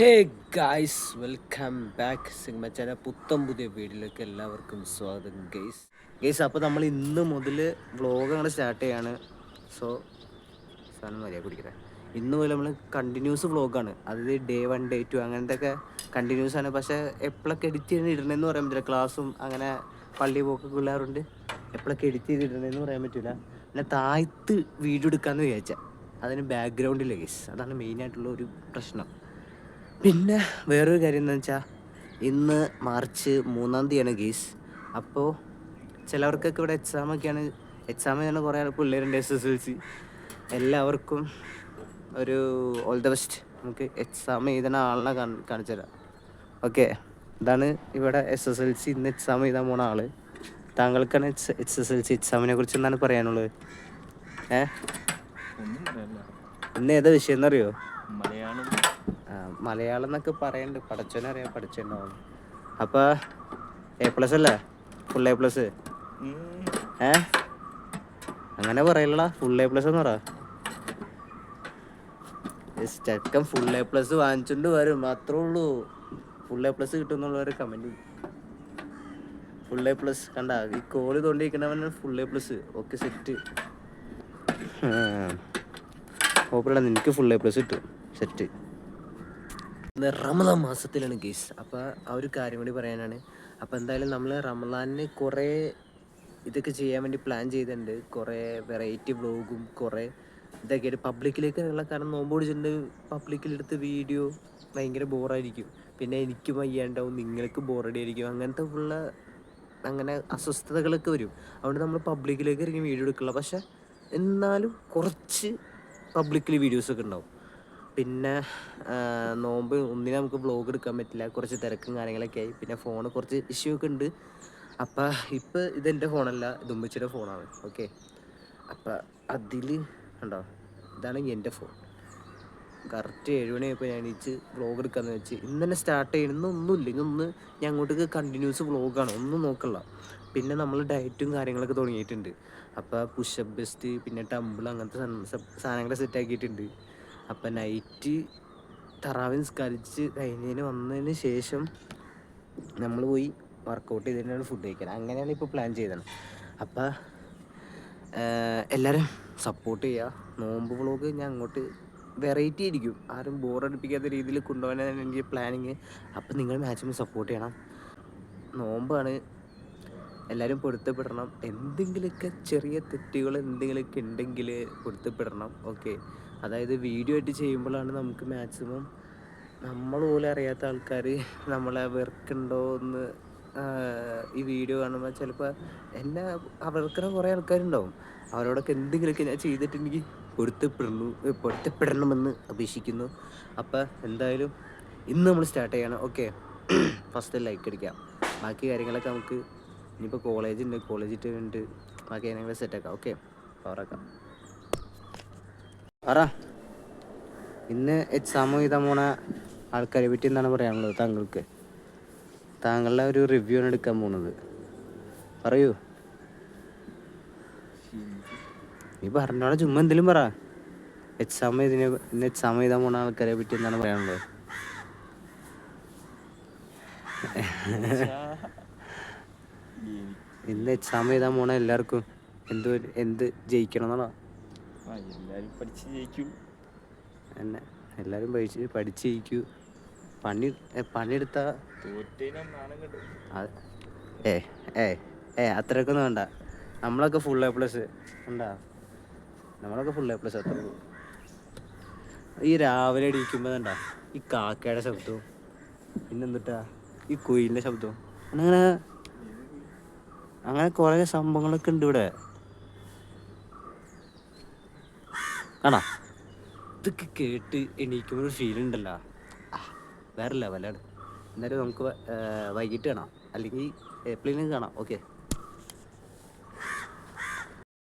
ഹേ guys welcome back സിഗ്മച്ചാന പുത്തം പുതിയ വീഡിയോയിലേക്ക് എല്ലാവർക്കും സ്വാഗതം ഗൈസ്. ഗൈസ് അപ്പോൾ നമ്മൾ ഇന്ന് മുതൽ വ്ലോഗ് നമ്മൾ സ്റ്റാർട്ട് ചെയ്യാണ്. സോ സാധനം മര്യാദ കുടിക്കട്ടെ. ഇന്ന് മുതൽ നമ്മൾ കണ്ടിന്യൂസ് വ്ളോഗാണ് അതായത് ഡേ വൺ ഡേ ടു അങ്ങനത്തെ ഒക്കെ കണ്ടിന്യൂസ് ആണ്. പക്ഷേ എപ്പോഴൊക്കെ എഡിറ്റ് ചെയ്ത് ഇടണമെന്ന് പറയാൻ പറ്റില്ല. ക്ലാസ്സും അങ്ങനെ പള്ളി പോക്കൊക്കെ പിള്ളേരുണ്ട് എപ്പോഴൊക്കെ എഡിറ്റ് ചെയ്ത് ഇടണമെന്ന് പറയാൻ പറ്റില്ല പിന്നെ താഴ്ത്ത് വീഡിയോ എടുക്കാമെന്ന് വിചാരിച്ചാൽ അതിന് ബാക്ക്ഗ്രൗണ്ടില്ല ഗൈസ്. അതാണ് മെയിനായിട്ടുള്ള ഒരു പ്രശ്നം. പിന്നെ വേറൊരു കാര്യം എന്താ വെച്ചാൽ ഇന്ന് മാർച്ച് മൂന്നാം തീയതിയാണ് ഗീസ്. അപ്പോൾ ചിലവർക്കൊക്കെ ഇവിടെ എക്സാമൊക്കെയാണ് എക്സാം തന്നെ കുറേ ആൾ പിള്ളേരുണ്ട് എസ് എസ് എൽ സി എല്ലാവർക്കും ഒരു ഓൾ ദ ബെസ്റ്റ് നമുക്ക് എക്സാം എഴുതുന്ന ആളിനെ കാണി- കാണിച്ചു തരാം. ഓക്കെ ഇതാണ് ഇവിടെ എസ് എസ് എൽ സി ഇന്ന് എക്സാം എഴുതാൻ പോണ ആൾ. താങ്കൾക്കാണ് H H S L C എക്സാമിനെ കുറിച്ച് എന്താണ് പറയാനുള്ളത്? ഏ? ഒന്നും പറയല്ല ഇന്ന് ഏതാ വിഷയം എന്നറിയോ? മലയാളം. മലയാളം എന്നൊക്കെ പറയണ്ട് പഠിച്ചോനറിയാം പഠിച്ചിട്ടുണ്ടാവും അപ്പൊ എ പ്ലസ് അല്ലേ ഫുൾ എ പ്ലസ്. ഏ അങ്ങനെ പറയലടാ ഫുൾ എ പ്ലസ് എന്ന് പറ ചെക്കൻ ഫുൾ എ പ്ലസ് വാങ്ങിച്ചോണ്ട് വരും അത്രേ ഉള്ളൂ ഫുൾ എ പ്ലസ് കിട്ടുന്നുള്ളവരെ കമന്റ് ഫുൾ എ പ്ലസ് കണ്ട ഈ കോൾ തോണ്ടിരിക്കണവൻ full A plus okay set ഓപ്പറേടാ നിനക്ക് ഫുൾ എ പ്ലസ് കിട്ടും സെറ്റ് റമദാൻ മാസത്തിലാണ് ഗീസ് അപ്പോൾ ആ ഒരു കാര്യം കൂടി പറയാനാണ്. അപ്പോൾ എന്തായാലും നമ്മൾ റമദാനിന് കുറേ ഇതൊക്കെ ചെയ്യാൻ വേണ്ടി പ്ലാൻ ചെയ്തിട്ടുണ്ട്. കുറേ വെറൈറ്റി വ്ളോഗും കുറേ ഇതൊക്കെയായിട്ട് പബ്ലിക്കിലേക്ക് ഉള്ള കാരണം നോമ്പ് പിടിച്ചിട്ടുണ്ട് പബ്ലിക്കിലെടുത്ത് വീഡിയോ ഭയങ്കര ബോറായിരിക്കും പിന്നെ എനിക്ക് വയ്യാണ്ടാവും നിങ്ങൾക്ക് ബോറടി ആയിരിക്കും അങ്ങനത്തെ ഉള്ള അങ്ങനെ അസ്വസ്ഥതകളൊക്കെ വരും. അതുകൊണ്ട് നമ്മൾ പബ്ലിക്കിലേക്ക് ഇറങ്ങി വീഡിയോ എടുക്കില്ല പക്ഷേ എന്നാലും കുറച്ച് പബ്ലിക്കിൽ വീഡിയോസൊക്കെ ഉണ്ടാവും പിന്നെ നോമ്പ് ഒന്നിനും നമുക്ക് വ്ളോഗ് എടുക്കാൻ പറ്റില്ല. കുറച്ച് തിരക്കും കാര്യങ്ങളൊക്കെ ആയി. പിന്നെ ഫോണ് കുറച്ച് ഇഷ്യൂ ഒക്കെ ഉണ്ട്. അപ്പം ഇപ്പം ഇതെന്റെ ഫോണല്ല ഇത് ഫോണാണ് ഓക്കെ അപ്പം അതിൽ ഉണ്ടോ ഇതാണ് എന്റെ ഫോൺ കറക്റ്റ് ഏഴ് മണിയായപ്പോൾ ഞാൻ എണീച്ച് വ്ളോഗ് എടുക്കാമെന്ന് വെച്ച്. ഇന്ന് തന്നെ സ്റ്റാർട്ട് ചെയ്യണമെന്ന് ഒന്നുമില്ല ഇന്നൊന്ന് ഞാൻ അങ്ങോട്ടേക്ക് കണ്ടിന്യൂസ് വ്ളോഗാണ് ഒന്നും നോക്കല്ല പിന്നെ നമ്മൾ ഡയറ്റും കാര്യങ്ങളൊക്കെ തുടങ്ങിയിട്ടുണ്ട്. അപ്പോൾ പുഷപ്പ് ബെസ്റ്റ് പിന്നെ ടമ്പിൾ അങ്ങനത്തെ സാധനങ്ങളെ സെറ്റ് ആക്കിയിട്ടുണ്ട്. അപ്പം നൈറ്റ് തറാവി നിസ്കരിച്ച് കഴിഞ്ഞതിന് വന്നതിന് ശേഷം നമ്മൾ പോയി വർക്കൗട്ട് ചെയ്തിട്ടാണ് ഫുഡ് കഴിക്കാൻ അങ്ങനെയാണ് ഇപ്പോൾ പ്ലാൻ ചെയ്തത്. അപ്പോൾ എല്ലാവരും സപ്പോർട്ട് ചെയ്യുക നോമ്പ് വ്ളോഗ് ഞാൻ അങ്ങോട്ട് വെറൈറ്റി ആയിരിക്കും. ആരും ബോറടിപ്പിക്കാത്ത രീതിയിൽ കൊണ്ടുപോകാനാണ് എനിക്ക് പ്ലാനിങ് അപ്പം നിങ്ങൾ മാക്സിമം സപ്പോർട്ട് ചെയ്യണം. നോമ്പാണ്. എല്ലാവരും പൊരുത്തപ്പെടണം. എന്തെങ്കിലുമൊക്കെ ചെറിയ തെറ്റുകൾ എന്തെങ്കിലുമൊക്കെ ഉണ്ടെങ്കിൽ പൊരുത്തപ്പെടണം. ഓക്കെ അതായത് വീഡിയോ ആയിട്ട് ചെയ്യുമ്പോഴാണ് നമുക്ക് മാക്സിമം നമ്മൾ പോലും അറിയാത്ത ആൾക്കാർ നമ്മളെ വെറുക്കുണ്ടോ എന്ന് ഈ വീഡിയോ കാണുമ്പോൾ ചിലപ്പോൾ എന്നെ അവർക്കുന്ന കുറേ ആൾക്കാരുണ്ടാവും. അവരോടൊക്കെ എന്തെങ്കിലുമൊക്കെ ഞാൻ ചെയ്തിട്ടുണ്ടെങ്കിൽ പൊരുത്തപ്പെടുന്നു പൊരുത്തപ്പെടണമെന്ന് അപേക്ഷിക്കുന്നു. അപ്പോൾ എന്തായാലും ഇന്ന് നമ്മൾ സ്റ്റാർട്ട് ചെയ്യണം. ഓക്കെ ഫസ്റ്റ് ലൈക്ക് അടിക്കാം. ബാക്കി കാര്യങ്ങളൊക്കെ നമുക്ക് ഇനിയിപ്പോൾ കോളേജ് ഉണ്ട് കോളേജ് ഇട്ടുണ്ട് ബാക്കി കാര്യങ്ങൾ സെറ്റാക്കാം ഓക്കെ പവറാക്കാം പറ. ഇന്ന് എക്സാം എഴുതാൻ പോണ ആൾക്കാരെ പറ്റി എന്താണ് പറയാനുള്ളത് താങ്കൾക്ക്? താങ്കളുടെ ഒരു റിവ്യൂ ആണ് എടുക്കാൻ പോണത്. പറയൂ. നീ പറഞ്ഞോളെ ചുമ്മാ എന്തെങ്കിലും പറ. എക്സാം ഇതിനെ ഇന്ന് എക്സാം എഴുതാൻ പോണ ആൾക്കാരെ പറ്റി എന്താണ് പറയാനുള്ളത്? ഇന്ന് എക്സാം എഴുതാൻ പോണ എല്ലാവർക്കും എന്ത് എന്ത് ജയിക്കണം എന്നാണോ ആ, എല്ലാരും പഠിച്ച് ജയിക്കും. എന്നെ എല്ലാവരും പഠിച്ച് പഠിച്ച് ജയിക്കൂ. പണി പണിയെടുത്ത ഏ ഏ ഏ അത്രയൊക്കെ വേണ്ട. നമ്മളൊക്കെ ഫുൾ എ പ്ലസ് ഉണ്ടാ നമ്മളൊക്കെ ഫുൾ എ പ്ലസ് അത്ര ഈ രാവിലെ ഇടിക്കുമ്പോൾ എന്താ ഈ കാക്കയുടെ ശബ്ദവും പിന്നെ എന്നിട്ടാ ഈ കുയിലിന്റെ ശബ്ദവും. അങ്ങനെ അങ്ങനെ കുറേ സംഭവങ്ങളൊക്കെ ഉണ്ട് ഇവിടെ. കാണാ ഇതൊക്കെ കേട്ട് എണീക്കുമ്പോൾ ഒരു ഫീൽ ഉണ്ടല്ലോ. വേറെ ലെവലാണ് എന്നാലും നമുക്ക് വൈകിട്ട് കാണാം. അല്ലെങ്കിൽ എപ്പോഴെങ്കിലും കാണാം. ഓക്കെ